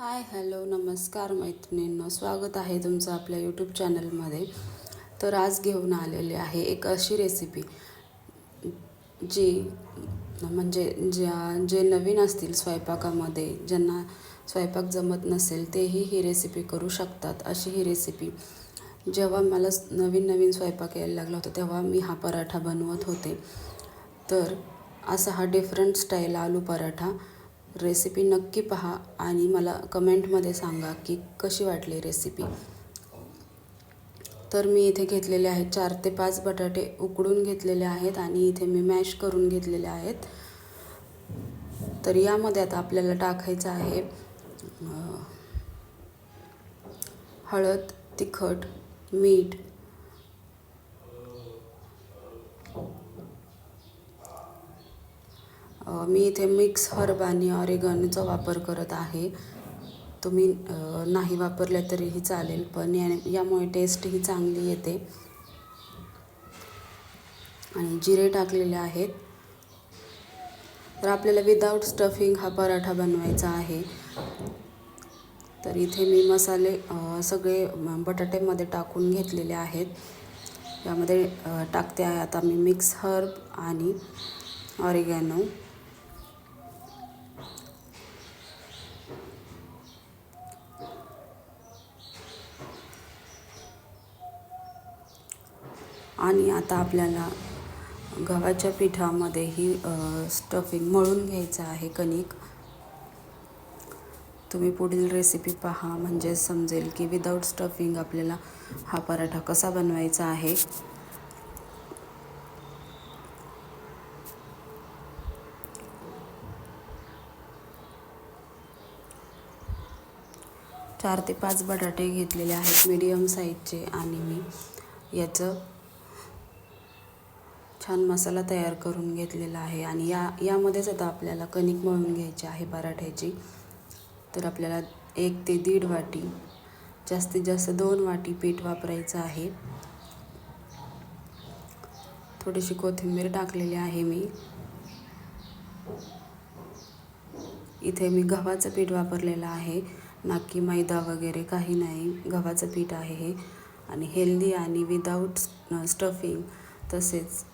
Hi hello नमस्कार मैत्रिणींना. स्वागत आहे तुमचं आपल्या यूट्यूब चॅनलमध्ये. तर आज घेऊन आलेले आहे एक अशी रेसिपी जी म्हणजे ज्या जे नवीन असतील स्वयंपाकामध्ये ज्यांना स्वयंपाक जमत नसेल तेही ही रेसिपी करू शकतात. अशी ही रेसिपी जेव्हा मला नवीन नवीन स्वयंपाक यायला लागला होता तेव्हा मी हा पराठा बनवत होते. तर असा हा different style aloo paratha. Recipe नक्की पहा आणि मला कमेंटमध्ये सांगा की कशी वाटली रेसिपी. तर मी इथे घेतलेले आहेत चार ते पाच बटाटे उकडून घेतलेले आहेत आणि इथे मी मॅश करून घेतलेले आहेत. तर यामध्ये आता आपल्याला टाकायचं आहे हळद तिखट मीठ मी इथे मिक्स हर्ब आणि ऑरेगनचा वापर करत आहे. तुम्ही नाही वापरल्या तरीही चालेल पण या यामुळे टेस्टही चांगली येते. आणि जिरे टाकलेले आहेत. तर आपल्याला विदाऊट स्टफिंग हा पराठा बनवायचा आहे. तर इथे मी मसाले सगळे बटाट्यामध्ये टाकून घेतलेले आहेत. यामध्ये टाकते आहे आता मी मिक्स हर्ब आणि ऑरिगॅनो. आणि आता आपल्याला गव्हाच्या पिठामध्ये ही स्टफिंग मळून घ्यायचं आहे कणिक. तुम्ही पुढील रेसिपी पहा म्हणजे समजेल की विदाऊट स्टफिंग आपल्याला हा पराठा कसा बनवायचा आहे. चार ते पाच बटाटे घेतलेले आहेत मीडियम साईजचे आणि मी याचं छान मसाला तयार करून घेतलेला आहे आणि या यामध्येच आता आपल्याला कणिक मळून घ्यायची आहे पराठ्याची. तर आपल्याला एक ते दीड वाटी जास्तीत जास्त दोन वाटी पीठ वापरायचं आहे. थोडीशी कोथिंबीर टाकलेली आहे मी. इथे मी गव्हाचं पीठ वापरलेलं आहे. ना की मैदा वगैरे काही नाही गव्हाचं पीठ आहे हे. आणि हेल्दी आणि विदाऊट स्टफिंग तसेच.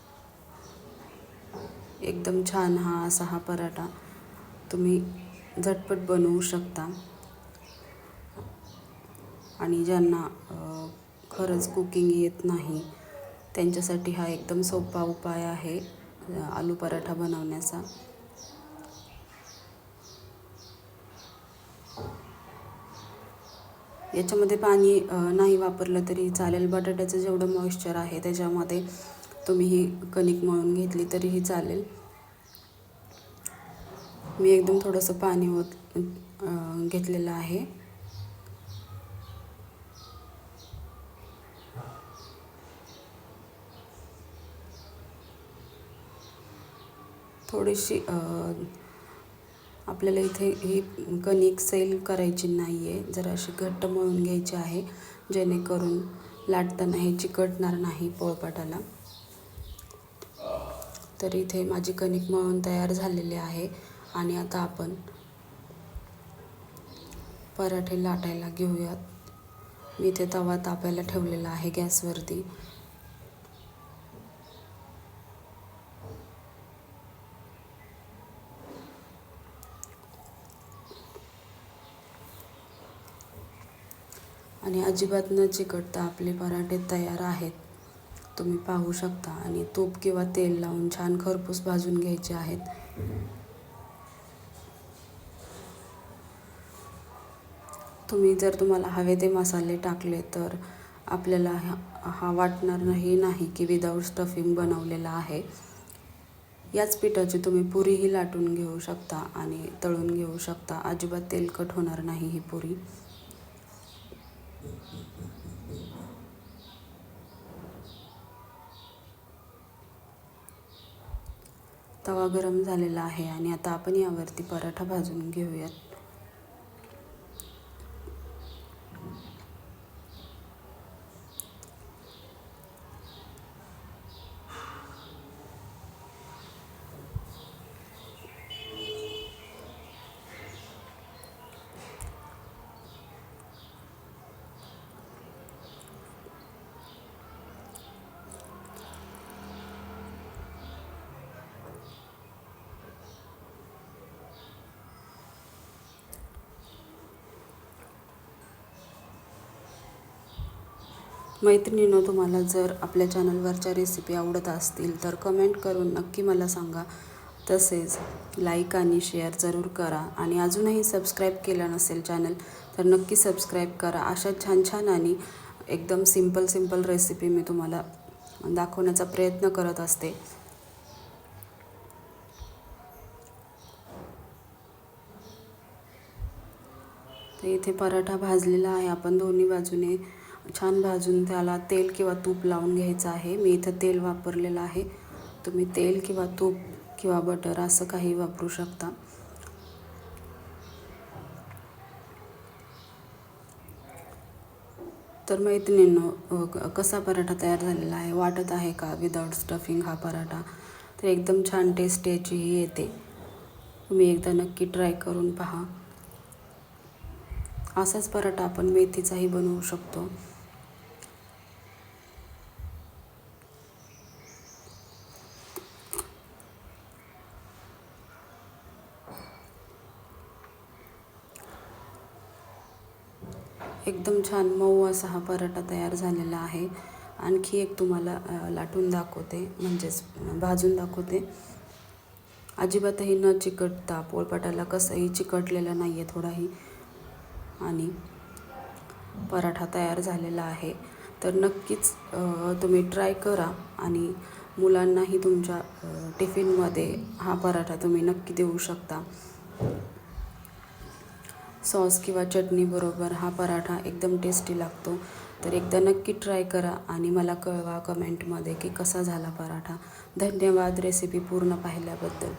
एकदम छान हा असा हा पराठा. तुम्ही झटपट बनवू शकता. आणि ज्यांना खरंच कुकिंग येत नाही त्यांच्यासाठी हा एकदम सोपा उपाय आहे आलू पराठा बनवण्याचा. याच्यामध्ये पाणी नाही वापरलं तरी चालेल. बटाट्याचं जेवढं मॉइश्चर आहे त्याच्यामध्ये तुम्ही ही कणिक मळून घेतली तरीही चालेल. मी एकदम थोडंसं पाणी ओत घेतलेलं आहे. थोडीशी आपल्याला इथे ही कणिक सैल करायची नाही आहे जरा अशी घट्ट मळून घ्यायची आहे. जेणेकरून लाटताना हे चिकटणार नाही पोळपाटाला. तर इथे माझी कणिक मळून तयार झालेली आहे. आणि आता आपण पराठे लाटायला घेऊयात. मी इथे तवा तापायला ठेवलेला आहे गॅसवरती. आणि अजिबात न चिकटता आपले पराठे तयार आहेत. तुम्ही पाहू शकता. आणि तूप किंवा तेल लावून छान खरपूस भाजून घ्यायचे आहेत. तुम्ही जर तुम्हाला हवे ते मसाले टाकले तर आपल्याला हा वाटणारही वाटणार नाही नाही की विदाऊट स्टफिंग बनवलेला आहे. याच पिठाची तुम्ही पुरीही लाटून घेऊ शकता आणि तळून घेऊ शकता. अजिबात तेलकट होणार नाही ही पुरी. तवा गरम झालेला आहे आणि आता आपण यावरती पराठा भाजून घेऊयात. मैत्रिणीनो तुम्हाला जर आपल्या चॅनलवरच्या रेसिपी आवडत असतील तर कमेंट करून नक्की मला सांगा. तसेच लाईक आणि शेअर जरूर करा. आणि अजूनही सबस्क्राईब केलं नसेल चॅनल तर नक्की सबस्क्राईब करा. अशा छान छान आणि एकदम सिंपल सिंपल रेसिपी मी तुम्हाला दाखवण्याचा प्रयत्न करत असते. तर इथे पराठा भाजलेला आहे. आपण दोन्ही बाजूने छान भाजून त्याला तेल किंवा तूप लावून घ्यायचं आहे. मी इथं तेल वापरलेलं आहे. तुम्ही तेल किंवा तूप किंवा बटर असं काही वापरू शकता. तर मैत्रिणींनो क- कसा पराठा तयार झालेला आहे? वाटत आहे का? विदाउट स्टफिंग हा पराठा. तर एकदम छान टेस्ट याचीही येते. तुम्ही एकदा नक्की ट्राय करून पहा. असाच पराठा आपण मेथीचाही बनवू शकतो. एकदम छान मऊ असा हा पराठा तयार झालेला आहे. आणखी एक तुम्हाला लाटून दाखवते म्हणजेच भाजून दाखवते. अजिबातही न चिकटता पोळपाटाला कसंही चिकटलेलं नाही आहे थोडाही. आणि पराठा तयार झालेला आहे. तर नक्कीच तुम्ही ट्राय करा आणि मुलांनाही तुमच्या टिफिनमध्ये हा पराठा तुम्ही नक्की देऊ शकता. सॉस किंवा चटणीबरोबर हा पराठा एकदम टेस्टी लागतो. तर एकदा नक्की ट्राय करा आणि मला कळवा कमेंटमध्ये की कसा झाला पराठा. धन्यवाद रेसिपी पूर्ण पाहिल्याबद्दल.